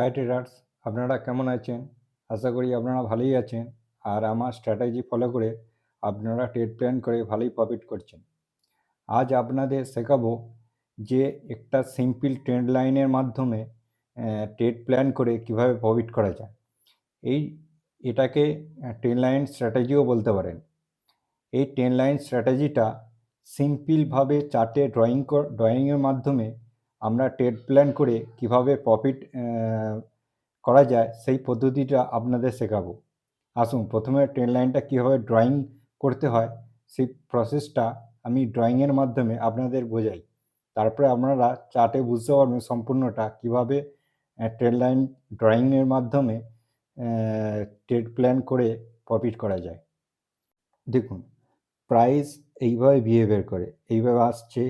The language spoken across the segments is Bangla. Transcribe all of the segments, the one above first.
হাই ট্রেডার্স আপনারা কেমন আছেন? আশা করি আপনারা ভালোই আছেন। আর আমার স্ট্র্যাটেজি ফলো করে আপনারা ট্রেড প্ল্যান করে ভালোই প্রফিট করছেন। আজ আপনাদের শেখাবো যে একটা সিম্পল ট্রেন্ড লাইনের মাধ্যমে ট্রেড প্ল্যান করে কীভাবে প্রফিট করা যায়। এই, এটাকে ট্রেন লাইন স্ট্র্যাটেজিও বলতে পারেন। এই ট্রেন লাইন স্ট্র্যাটেজিটা সিম্পলভাবে চার্টে ড্রয়িং ড্রয়িংয়ের মাধ্যমে আমরা ট্রেড প্ল্যান করে কীভাবে প্রফিট করা যায়, সেই পদ্ধতিটা আপনাদের শেখাবো। আসুন, প্রথমে ট্রেন লাইনটা কীভাবে ড্রয়িং করতে হয়, সেই প্রসেসটা আমি ড্রয়িংয়ের মাধ্যমে আপনাদের বোঝাই। তারপরে আপনারা চার্টে বুঝতে পারবেন সম্পূর্ণটা কীভাবে ট্রেন লাইন ড্রয়িংয়ের মাধ্যমে ট্রেড প্ল্যান করে প্রফিট করা যায়। দেখুন প্রাইস এইভাবে বিহেভিয়ার করে, এইভাবে আসছে,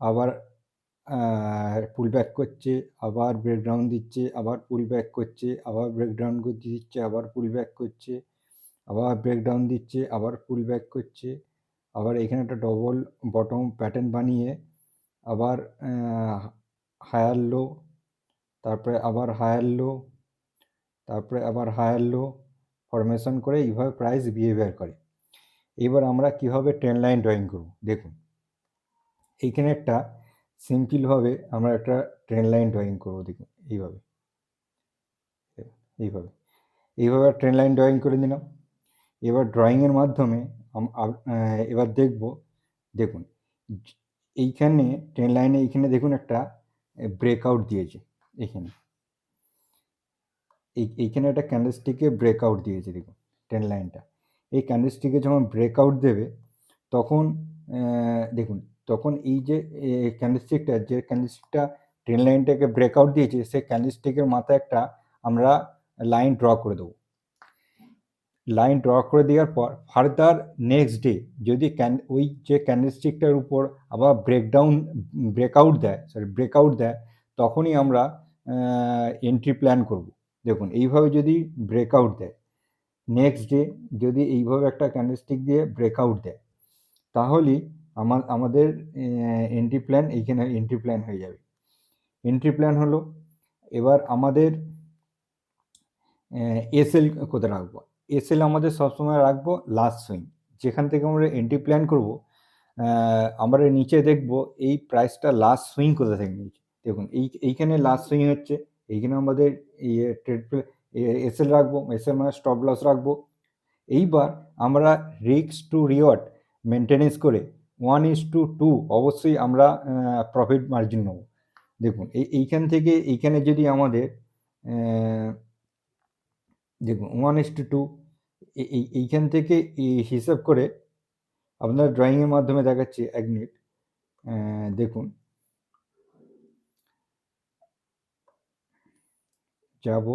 আবার পুল ব্যাক করছে, আবার ব্রেকডাউন দিচ্ছে, আবার পুল ব্যাক করছে, আবার ব্রেকডাউন দিচ্ছে, আবার পুল ব্যাক করছে, আবার ব্রেকডাউন দিচ্ছে, আবার পুল ব্যাক করছে, আবার এখানে একটা ডবল বটম প্যাটার্ন বানিয়ে আবার হায়ার লো তারপরে আবার হায়ার লো তারপরে আবার হায়ার লো ফরমেশন করে এইভাবে প্রাইস বিহেভিয়ার করে। এবার আমরা কীভাবে ট্রেন লাইন ড্রয়িং করব? দেখুন এইখানে একটা সিম্পলভাবে আমরা একটা ট্রেন লাইন ড্রয়িং করব দেখুন, এইভাবে। এইভাবে। এইভাবে ট্রেন লাইন ড্রয়িং করে দিলাম এবার ড্রয়িংয়ের মাধ্যমে এবার দেখব, দেখুন, এইখানে ট্রেন লাইনে এইখানে দেখুন একটা ব্রেকআউট দিয়েছে, এখানে। এইখানে একটা ক্যান্ডেলস্টিকে ব্রেকআউট দিয়েছে, দেখুন ট্রেন লাইনটা এই ক্যান্ডেলস্টিকে যখন ব্রেকআউট দেবে, তখন দেখুন তখন এই যে ক্যান্ডেলস্টিকটা যে ক্যান্ডেলস্টিকটা ট্রেন লাইনটাকে ব্রেকআউট দিয়েছে সেই ক্যান্ডেলস্টিকের মাথায় একটা আমরা লাইন ড্র করে দেবো। লাইন ড্র করে দেওয়ার পর ফার্দার নেক্সট ডে যদি ক্যান ওই যে ক্যান্ডেলস্টিকটার উপর আবার ব্রেকডাউন ব্রেকআউট দেয় সরি ব্রেকআউট দেয়, তখনই আমরা এন্ট্রি প্ল্যান করব। দেখুন, এইভাবে যদি ব্রেকআউট দেয় নেক্সট ডে যদি এইভাবে একটা ক্যান্ডেলস্টিক দিয়ে ব্রেকআউট দেয় তাহলেই আমার, আমাদের এন্ট্রি প্ল্যান এইখানে এন্ট্রি প্ল্যান হয়ে যাবে। এন্ট্রি প্ল্যান হলো, এবার আমাদের এসএল কোথায় রাখব? এসএল আমাদের সবসময় রাখব লাস্ট সুইং যেখান থেকে আমরা এন্ট্রি প্ল্যান করব আমরা নিচে দেখব এই প্রাইসটা লাস্ট সুইং কোথা থেকে নিয়েছে? দেখুন, এই, এইখানে লাস্ট সুইং হচ্ছে, এইখানে আমাদের ইয়ে ট্রেড এসএল রাখব এসএল মানে স্টপ লস রাখব। এইবার আমরা রিক্স টু রিওয়ার্ড মেনটেনেন্স করে ওয়ান ইস টু টু অবশ্যই আমরা প্রফিট মার্জিন নেব। দেখুন, এই, এইখান থেকে, এইখানে যদি আমাদের দেখুন ওয়ান ইস টু টু এইখান থেকে হিসাব করে আপনার ড্রয়িংয়ের মাধ্যমে দেখাচ্ছি, এক মিনিট দেখুন। যাব।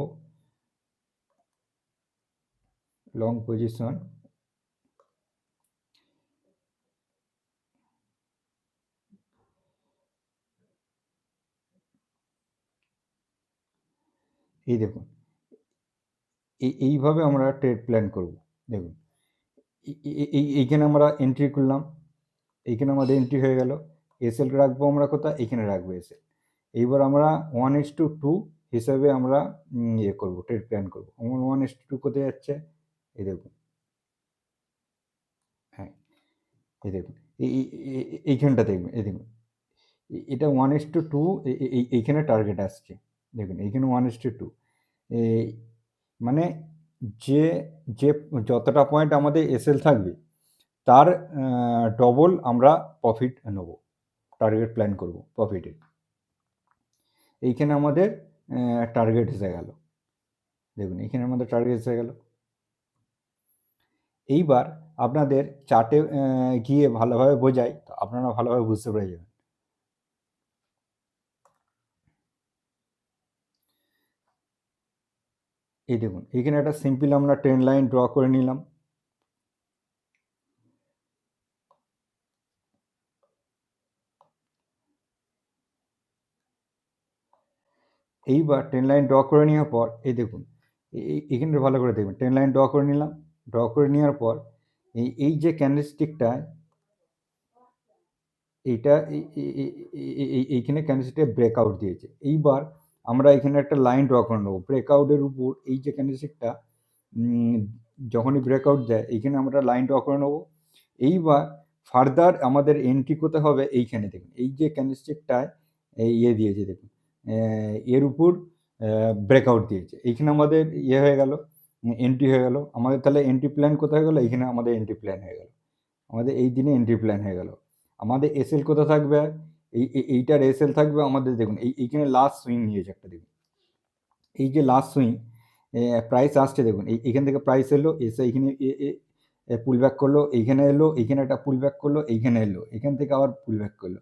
লং পজিশন এই দেখুন। এই, এইভাবে আমরা ট্রেড প্ল্যান করব। দেখুন। এই, এইখানে আমরা এন্ট্রি করলাম এইখানে আমাদের এন্ট্রি হয়ে গেল। এসএল রাখব আমরা কোথায়? এইখানে রাখব এসএল এইবার আমরা ওয়ান এস টু টু হিসাবে আমরা ইয়ে করব ট্রেড প্ল্যান করব। আমার ওয়ান এস টু কোথায় যাচ্ছে? এই দেখুন। হ্যাঁ। এই দেখুন। এইখানটা দেখবেন। এই দেখুন। এটা ওয়ান এস টু টু এইখানে টার্গেট আসছে। দেখুন, এইখানে ওয়ান এস টু টু এই মানে যে যে যতটা পয়েন্ট আমাদের এসএল থাকবে, তার ডবল আমরা প্রফিট নেব টার্গেট প্ল্যান করব প্রফিটের এইখানে আমাদের টার্গেট এসে গেল। দেখুন, এইখানে আমাদের টার্গেট এসে গেল। এইবার আপনাদের চার্টে গিয়ে ভালোভাবে বোঝাই, তো আপনারা ভালোভাবে বুঝতে পেরে যাবেন। এই দেখুন, এখানে একটা সিম্পল আমরা ট্রেন লাইন ড্র করে নিলাম। এইবার ট্রেন লাইন ড্র করে নেওয়ার পর, এই দেখুন এখানে ভালো করে দেখবেন ট্রেন লাইন ড্র করে নিলাম। ড্র করে নেওয়ার পর, এই এই যে ক্যান্ডেলস্টিকটা এইটা এইখানে ক্যান্ডেলস্টিকটা ব্রেকআউট দিয়েছে। এইবার আমরা এখানে একটা লাইন ড্র করে নেব। ব্রেকআউটের উপর এই যে ক্যান্ডেলস্টিকটা যখনই ব্রেকআউট দেয়, এইখানে আমরা লাইন ড্র করে নেব। এইবার ফার্দার আমাদের এন্ট্রি করতে হবে? এইখানে দেখুন, এই যে ক্যান্ডেলস্টিকটায় ইয়ে দিয়েছে দেখুন এর উপর ব্রেকআউট দিয়েছে। এইখানে আমাদের ইয়ে হয়ে গেল এন্ট্রি হয়ে গেল। আমাদের তাহলে এন্ট্রি প্ল্যান কোথায় গেলো? এইখানে আমাদের এন্ট্রি প্ল্যান হয়ে গেল। আমাদের এই দিনে এন্ট্রি প্ল্যান হয়ে গেল। আমাদের এসএল কোথায় থাকবে? এই এইটার এসএল থাকবে আমাদের, দেখুন, এই, এইখানে লাস্ট সুইং নিয়েছে একটা, দেখুন। এই যে লাস্ট সুইং প্রাইস আসছে, দেখুন, এই এখান থেকে প্রাইস এলো, এসে এইখানে পুল ব্যাক করল, এইখানে এলো, এইখানে একটা পুল ব্যাক করল, এইখানে এলো এখান থেকে আবার পুল ব্যাক করল।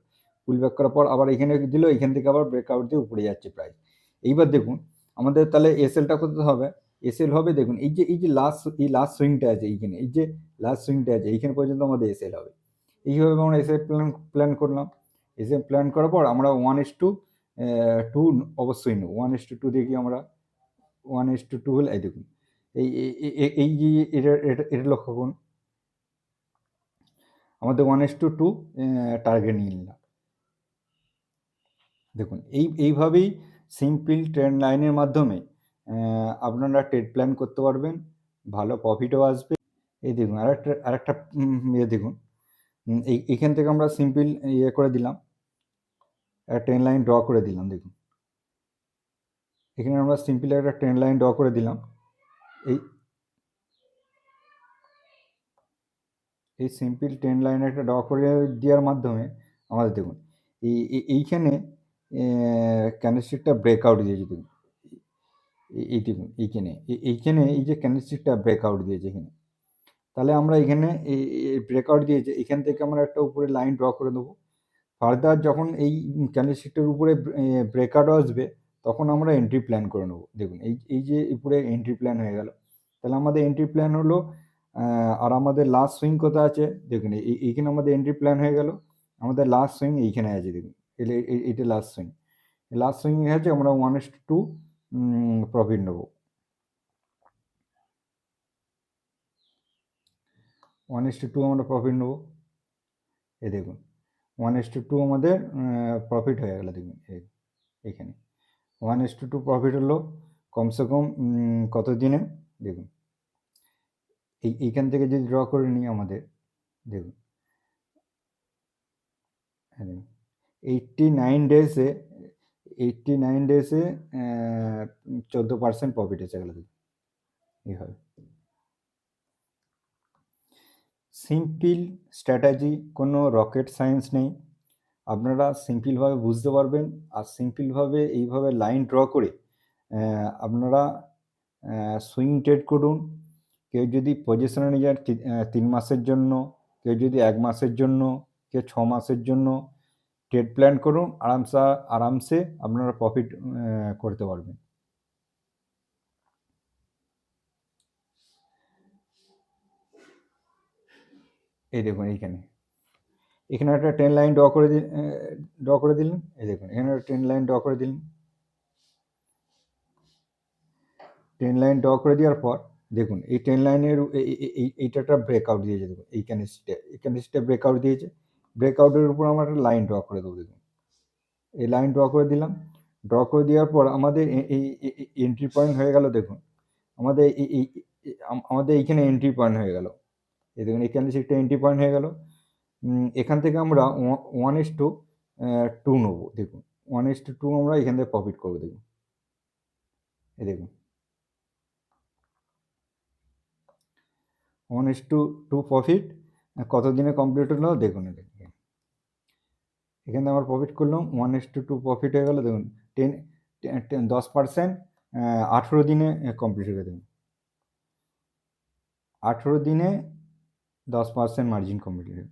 পুল ব্যাক করার পর আবার এখানে দিল এখান থেকে আবার ব্রেকআউট দিয়ে উপরে যাচ্ছে প্রাইস এইবার দেখুন, আমাদের তাহলে এসএলটা করতে হবে? এসএল হবে, দেখুন, এই যে এই যে লাস্ট এই লাস্ট সুইংটা আছে এইখানে, এই যে লাস্ট সুইংটা আছে, এইখানে পর্যন্ত আমাদের এসএল হবে। এইভাবে আমরা এসএল প্ল্যান প্ল্যান করলাম। এসএল প্ল্যান করার পর আমরা ওয়ান এস টু টু অবশ্যই নেব। ওয়ান এস টু টু দেখি আমরা ওয়ান এস টু টু হলে, এই দেখুন, এই এই যে এটা এটা লক্ষ্য করুন। আমাদের one is to two target নিয়ে নিলাম। দেখুন, এই, এইভাবেই সিম্পল ট্রেন্ড লাইনের মাধ্যমে আপনারা ট্রেড প্ল্যান করতে পারবেন, ভালো প্রফিটও আসবে। এই দেখুন, আরেকটা আরেকটা ইয়ে দেখুন এই, এখান থেকে আমরা সিম্পল ইয়ে করে দিলাম। ট্রেন লাইন ড্র করে দিলাম, দেখুন। এখানে আমরা সিম্পল একটা ট্রেন লাইন ড্র করে দিলাম। এই এই সিম্পল ট্রেন লাইন একটা ড্র করে দেওয়ার মাধ্যমে আমাদের দেখুন, এই এইখানে ক্যান্ডেলস্টিকটা ব্রেকআউট দিয়েছে, দেখুন। এই দেখুন, এইখানে এইখানে এই যে ক্যান্ডেলস্টিকটা ব্রেকআউট দিয়েছে এখানে। তাহলে আমরা এখানে এই ব্রেকআউট দিয়েছে, এখান থেকে আমরা একটা উপরে লাইন ড্র করে দেবো ফার্দার যখন এই ক্যান্ডেলস্টিকটার উপরে ব্রেকআউট আসবে, তখন আমরা এন্ট্রি প্ল্যান করে নেব। দেখুন, এই এই যে উপরে এন্ট্রি প্ল্যান হয়ে গেল, তাহলে আমাদের এন্ট্রি প্ল্যান হলো আর আমাদের লাস্ট সুইং কোথায় আছে? দেখুন এইখানে আমাদের এন্ট্রি প্ল্যান হয়ে গেল, আমাদের লাস্ট সুইং এইখানে আছে, দেখুন এইটা লাস্ট সুইং লাস্ট সুইং আছে, আমরা ওয়ান এস টু প্রফিট নেব। ওয়ান এস টু আমরা প্রফিট নেব। এ, দেখুন ওয়ান এস টু টু আমাদের প্রফিট হয়ে গেল দেখুন এখানে। One is to two profit হলো, কমসে কম কত দিনে? দেখুন। এই, এইখান থেকে যদি ড্র করে নিই আমাদের, দেখুন। এইটটি নাইন ডেজে এইটটি নাইন ডেজে চোদ্দ পার্সেন্ট প্রফিট এসে গেল, দেখুন। এইভাবে। সিম্পল স্ট্র্যাটাজি, কোনো রকেট সায়েন্স নেই। আপনারা সিম্পলভাবে বুঝতে পারবেন আর সিম্পলভাবে এইভাবে লাইন ড্র করে আপনারা সুইং ট্রেড করুন। কেউ যদি পজিশনে নিয়ে যান তিন মাসের জন্য, কেউ যদি এক মাসের জন্য, কেউ ছ মাসের জন্য, ট্রেড প্ল্যান করুন। আরামসা, আরামসে আপনারা প্রফিট করতে পারবেন। এই দেখুন এইখানে। এখানে একটা ট্রেন লাইন ড্র করে দিন ড্র করে দিলেন। এই দেখুন, এখানে একটা ট্রেন লাইন ড্র করে দিলেন। ট্রেন লাইন ড্র করে দেওয়ার পর, দেখুন, এই ট্রেন লাইনের এইটা একটা ব্রেকআউট দিয়েছে, দেখুন এই ক্যান্ডিসটা এই ক্যান্ডিসটা ব্রেকআউট দিয়েছে। ব্রেকআউটের উপর আমরা একটা লাইন ড্র করে দেবো, দেখুন। এই লাইন ড্র করে দিলাম। ড্র করে দেওয়ার পর আমাদের এই এন্ট্রি পয়েন্ট হয়ে গেল, দেখুন। আমাদের এই আমাদের এইখানে এন্ট্রি পয়েন্ট হয়ে গেল। এই দেখুন এই ক্যান্ডিসটা এন্ট্রি পয়েন্ট হয়ে গেল এখান থেকে আমরা ওয়ান এস টু টু নেব দেখুন। ওয়ান এস টু টু আমরা এখান থেকে প্রফিট করব দেখুন। এই দেখুন। One is to two profit কত দিনে কমপ্লিট হলো দেখুন দেখুন। এখানে আমার প্রফিট করলাম one is to two profit হয়ে গেলো দেখুন টেন দশ পার্সেন্ট আঠেরো দিনে কমপ্লিট হয়ে গেল দেখুন। আঠেরো দিনে দশ পার্সেন্ট মার্জিন হয়ে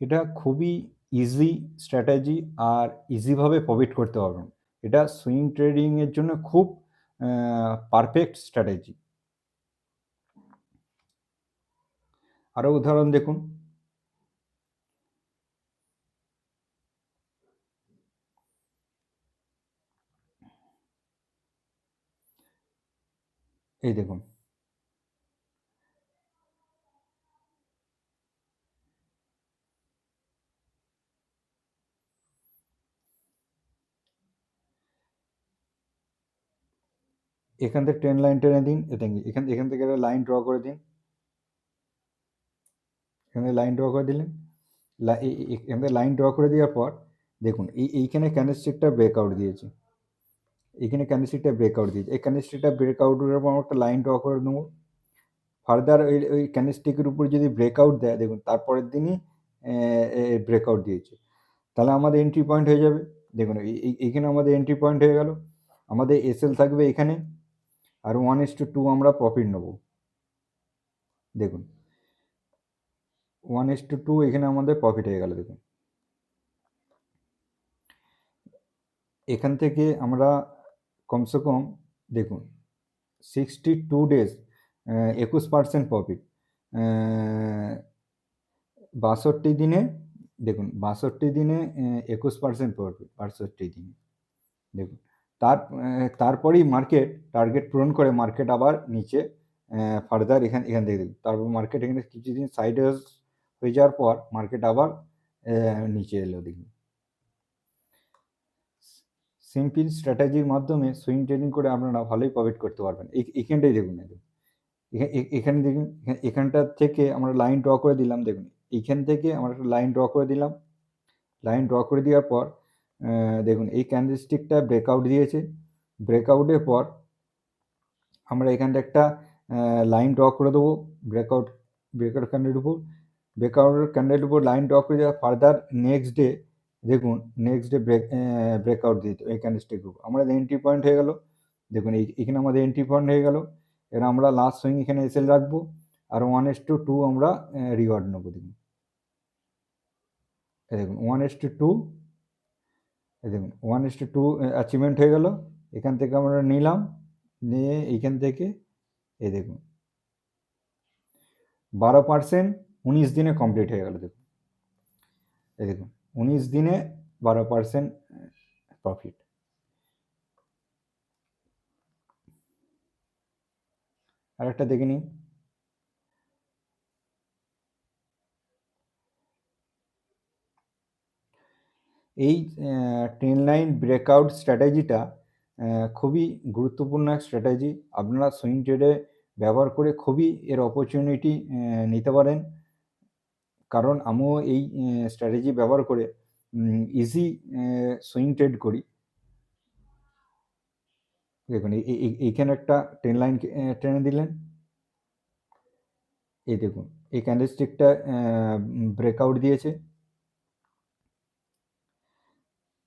এটা খুবই ইজি স্ট্র্যাটেজি আর ইজিভাবে প্রফিট করতে পারবেন এটা সুইং ট্রেডিংয়ের জন্য খুব পারফেক্ট স্ট্র্যাটেজি আরও উদাহরণ দেখুন। এই দেখুন। এখান থেকে ট্রেন লাইন টেনে দিন কি? এখান এখান থেকে একটা লাইন ড্র করে দিন। এখানে লাইন ড্র করে দিলেন। এখান থেকে লাইন ড্র করে দেওয়ার পর, দেখুন, এই, এইখানে ক্যান্ডেলস্টিকটা ব্রেকআউট দিয়েছে। এখানে ক্যান্ডেলস্টিকটা ব্রেকআউট দিয়েছে। এই ক্যান্ডেলস্টিকটা ব্রেকআউটের উপর আমরা একটা লাইন ড্র করে নেব। ফার্দার ওই ওই ক্যান্ডেলস্টিকের উপর যদি ব্রেকআউট দেয়, দেখুন, তারপরের দিনই ব্রেকআউট দিয়েছে। তাহলে আমাদের এন্ট্রি পয়েন্ট হয়ে যাবে। দেখুন, এই- এই- এইখানে আমাদের এন্ট্রি পয়েন্ট হয়ে গেল। আমাদের এসএল থাকবে এখানে। আর ওয়ান এস টু টু আমরা প্রফিট নেব। দেখুন ওয়ান এস টু টু এখানে আমাদের প্রফিট হয়ে গেল, দেখুন। এখান থেকে আমরা কমসে কম, দেখুন সিক্সটি টু ডেজ একুশ পার্সেন্ট প্রফিট বাষট্টি দিনে, দেখুন, বাষট্টি দিনে একুশ পার্সেন্ট প্রফিট বাষট্টি দিনে, দেখুন। তার তারপরেই মার্কেট টার্গেট পূরণ করে মার্কেট আবার নিচে ফার্দার এখান এখান থেকে দেখুন তারপর মার্কেট এখানে কিছুদিন সাইডে হয়ে যাওয়ার পর মার্কেট আবার নিচে এলো দেখুন। সিম্পল স্ট্র্যাটেজির মাধ্যমে সুইং ট্রেডিং করে আপনারা ভালোই প্রফিট করতে পারবেন। এখানটাই দেখুন দেখুন এখানে দেখুন এখা- এখানটা থেকে আমরা লাইন ড্র করে দিলাম দেখুন। এইখান থেকে আমরা একটা লাইন ড্র করে দিলাম। লাইন ড্র করে দেওয়ার পর দেখুন, এই ক্যান্ডেলস্টিকটা ব্রেকআউট দিয়েছে। ব্রেকআউটের পর আমরা এখানটা একটা লাইন ড্র করে দেবো। ব্রেকআউট ব্রেকআউট ক্যান্ডেলের উপর। ব্রেকআউট ক্যান্ডেলের উপর লাইন ড্র করে দেওয়া ফার্দার নেক্সট ডে দেখুন নেক্সট ডে ব্রেক ব্রেকআউট দিতে এই ক্যান্ডেলস্টিক উপর। আমাদের এন্ট্রি পয়েন্ট হয়ে গেল। দেখুন এখানে আমাদের এন্ট্রি পয়েন্ট হয়ে গেল। এবার আমরা লাস্ট সুইং এখানে এসএল রাখব। আর ওয়ান এস টু টু আমরা রিওয়ার্ড নেব, দেখুন। দেখুন ওয়ান এস টু টু দেখুন one is to two achievement হয়ে গেল। এখান থেকে আমরা নিলাম, নিয়ে এইখান থেকে, এই দেখুন। বারো পার্সেন্ট উনিশ দিনে কমপ্লিট হয়ে গেল, দেখুন। এই দেখুন, উনিশ দিনে বারো পার্সেন্ট প্রফিট আর একটা দেখে নিই। এই ট্রেন লাইন ব্রেকআউট স্ট্র্যাটেজিটা খুবই গুরুত্বপূর্ণ এক স্ট্র্যাটেজি আপনারা সুইং ট্রেডে ব্যবহার করে খুবই এর অপরচুনিটি নিতে পারেন। কারণ আমিও এই স্ট্র্যাটেজি ব্যবহার করে ইজি সুইং ট্রেড করি। দেখুন এই- এই- এই- এইখানে একটা ট্রেন লাইন ট্রেনে দিলেন। এই দেখুন, এই ক্যান্ডেলস্টিকটা ব্রেকআউট দিয়েছে।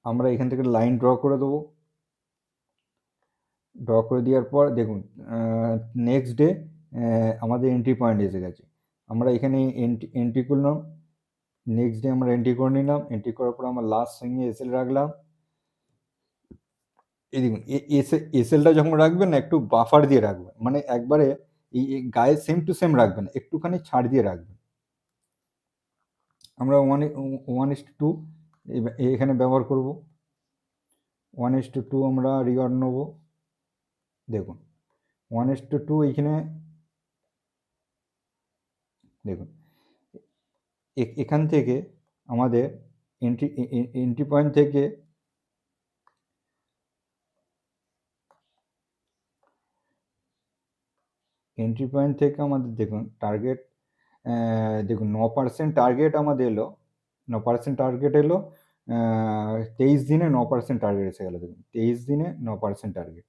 আমরা এখান থেকে লাইন ড্র করে দেবো। ড্র করে দেওয়ার পর দেখুন নেক্সট ডে আমাদের এন্ট্রি পয়েন্ট এসে গেছে। আমরা এখানে এন্ট্রি এন্ট্রি করলাম নেক্সট ডে আমরা এন্ট্রি করে নিলাম। এন্ট্রি করার পর আমরা লাস্ট সঙ্গে এসএল রাখলাম। এই দেখুন এসএলটা যখন রাখবেন না, একটু বাফার দিয়ে রাখবেন। মানে একবারে এই গায়ে সেম টু সেম রাখবেন একটুখানি ছাড় দিয়ে রাখবেন। আমরা ওয়ান ওয়ান ইস টু এখানে ব্যবহার করব। ওয়ান এস টু টু আমরা রিওয়ার্ড নেব। দেখুন ওয়ান এস টু টু এইখানে, দেখুন এখান থেকে আমাদের এন্ট্রি এন্ট্রি পয়েন্ট থেকে এন্ট্রি পয়েন্ট থেকে আমাদের দেখুন টার্গেট দেখুন, ন পার্সেন্ট টার্গেট আমাদের এলো। ন পার্সেন্ট টার্গেট এলো তেইশ দিনে ন পার্সেন্ট টার্গেট এসে গেলো দেখুন, তেইশ দিনে ন percent target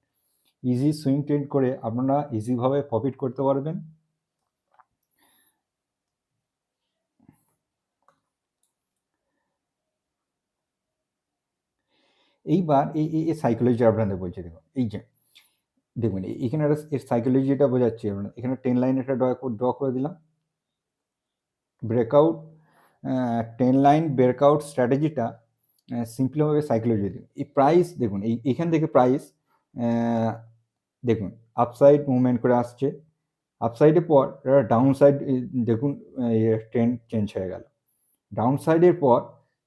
easy swing trade করে আপনারা ইজিভাবে প্রফিট করতে পারবেন। এইবার এই, এই- সাইকোলজি আপনাদের বলছি দেখুন, এই যে, দেখুন এখানে একটা, এর সাইকোলজিটা বোঝাচ্ছি এখানে টেন লাইন একটা ড্র ড্র করে দিলাম। ব্রেকআউট টেন লাইন ব্রেকআউট স্ট্র্যাটেজিটা সিম্পলিভাবে সাইকোলজি দিন এই প্রাইস দেখুন, এই, এখান থেকে প্রাইস দেখুন আপসাইড মুভমেন্ট করে আসছে। আপসাইডের পর ডাউন সাইড দেখুন ট্রেন্ড চেঞ্জ হয়ে গেল। ডাউন সাইডের পর,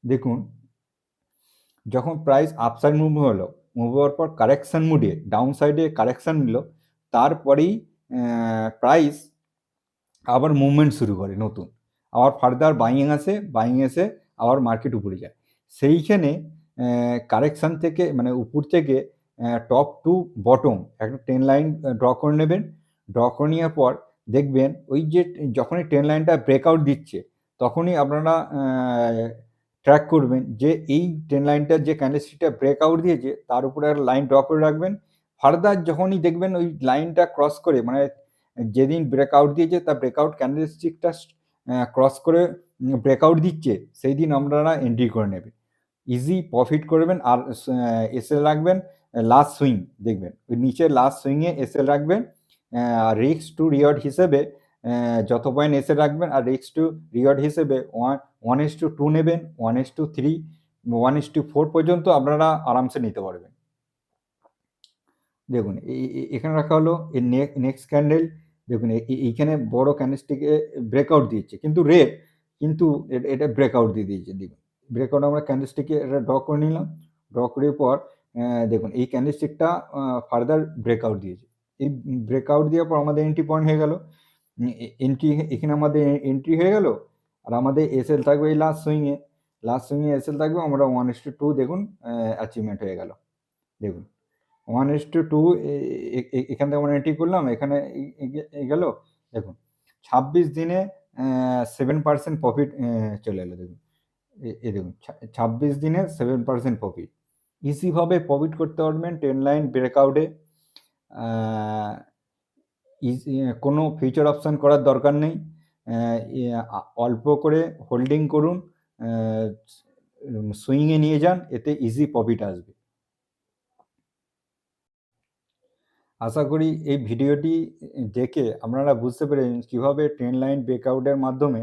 দেখুন, যখন প্রাইস আপসাইড মুভ হলো মুভ হওয়ার পর কারেকশান মুডে ডাউন সাইডে কারেকশন নিল, তারপরেই প্রাইস আবার মুভমেন্ট শুরু করে নতুন। আবার ফার্দার বাইং আসে বাইং এসে আবার মার্কেট উপরে যায়। সেইখানে কারেকশন থেকে মানে উপর থেকে টপ টু বটম একটা ট্রেন লাইন ড্র করে নেবেন। ড্র করে নেওয়ার পর দেখবেন ওই যে যখনই ট্রেন লাইনটা ব্রেকআউট দিচ্ছে, তখনই আপনারা ট্র্যাক করবেন যে এই ট্রেন লাইনটার যে ক্যান্ডেলস্টিকটা ব্রেকআউট দিয়েছে, তার উপরে একটা লাইন ড্র করে রাখবেন। ফার্দার যখনই দেখবেন ওই লাইনটা ক্রস করে মানে যেদিন ব্রেকআউট দিয়েছে, তার ব্রেকআউট ক্যান্ডেলস্টিকটা ক্রস করে ব্রেকআউট দিচ্ছে, সেই দিন আপনারা এন্ট্রি করে নেবেন ইজি প্রফিট করবেন আর এসএল রাখবেন লাস্ট সুইং দেখবেন। ওই নিচে লাস্ট সুইংয়ে এসএল রাখবেন আর রিক্স টু রিওয়ার্ড হিসেবে যত পয়েন্ট এসে রাখবেন আর রিক্স টু রিওয়ার্ড হিসেবে one one is to two নেবেন one is to three one is to four পর্যন্ত আপনারা আরামসে নিতে পারবেন। দেখুন এখানে রাখা হলো নেক্সট ক্যান্ডেল দেখুন এইখানে বড় ক্যান্ডেলস্টিকে ব্রেকআউট দিয়েছে, কিন্তু রেড কিন্তু এটা ব্রেকআউট দিয়ে দিয়েছে, দেখুন। ব্রেকআউট আমরা ক্যান্ডেলস্টিকে এটা ড্র করে নিলাম ড্র করে পর দেখুন, এই ক্যান্ডেলস্টিকটা ফার্দার ব্রেকআউট দিয়েছে। এই ব্রেকআউট দেওয়ার পর আমাদের এন্ট্রি পয়েন্ট হয়ে গেল। এন্ট্রি এখানে আমাদের এন্ট্রি হয়ে গেল, আর আমাদের এসএল থাকবে এই লাস্ট সুইংয়ে লাস্ট সুইংয়ে এসএল থাকবে, আমরা ওয়ান এস টু দেখুন অ্যাচিভমেন্ট হয়ে গেল। দেখুন ওয়ান এস টু টু এখান থেকে আমরা এন্ট্রি করলাম, এখানে গেল। দেখুন, ছাব্বিশ দিনে সেভেন পার্সেন্ট প্রফিট চলে এলো, দেখুন। এ- দেখুন ছাব্বিশ দিনে সেভেন পার্সেন্ট প্রফিট ইজিভাবে প্রফিট করতে পারবেন টেন লাইন ব্রেকআউটে কোনো ফিউচার অপশান করার দরকার নেই। অল্প করে হোল্ডিং করুন সুইংয়ে নিয়ে যান, এতে ইজি প্রফিট আসবে। আশা করি এই ভিডিওটি দেখে আপনারা বুঝতে পেরেছেন কীভাবে ট্রেন লাইন ব্রেকআউটের মাধ্যমে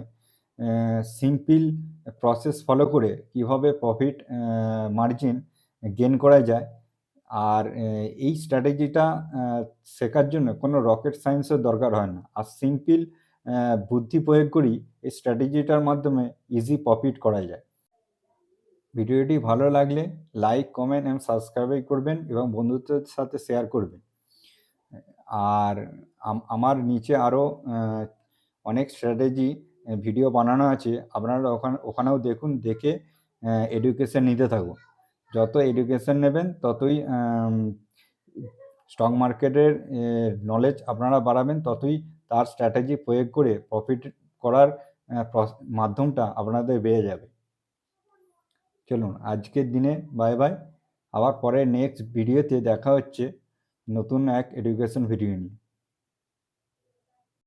সিম্পল প্রসেস ফলো করে কীভাবে প্রফিট মার্জিন গেন করা যায়। আর এই স্ট্র্যাটেজিটা শেখার জন্য কোনো রকেট সায়েন্সের দরকার হয় না। আর সিম্পল বুদ্ধি প্রয়োগ করি এই স্ট্র্যাটেজিটার মাধ্যমে ইজি প্রফিট করা যায়। ভিডিওটি ভালো লাগলে লাইক কমেন্ট এবং সাবস্ক্রাইব করবেন এবং বন্ধুদের সাথে শেয়ার করবেন। আর আমার নিচে আরও অনেক স্ট্র্যাটেজি ভিডিও বানানো আছে। আপনারা ওখানে, ওখানেও দেখুন, দেখে এডুকেশন নিতে থাকুন। যত এডুকেশন নেবেন, ততই স্টক মার্কেটের নলেজ আপনারা বাড়াবেন, ততই তার স্ট্র্যাটেজি প্রয়োগ করে প্রফিট করার মাধ্যমটা আপনাদের বেড়ে যাবে। চলুন, আজকের দিনে বাই বাই আবার পরে নেক্সট ভিডিওতে দেখা হচ্ছে। নতুন এক এডুকেশন ভিডিও নিয়ে।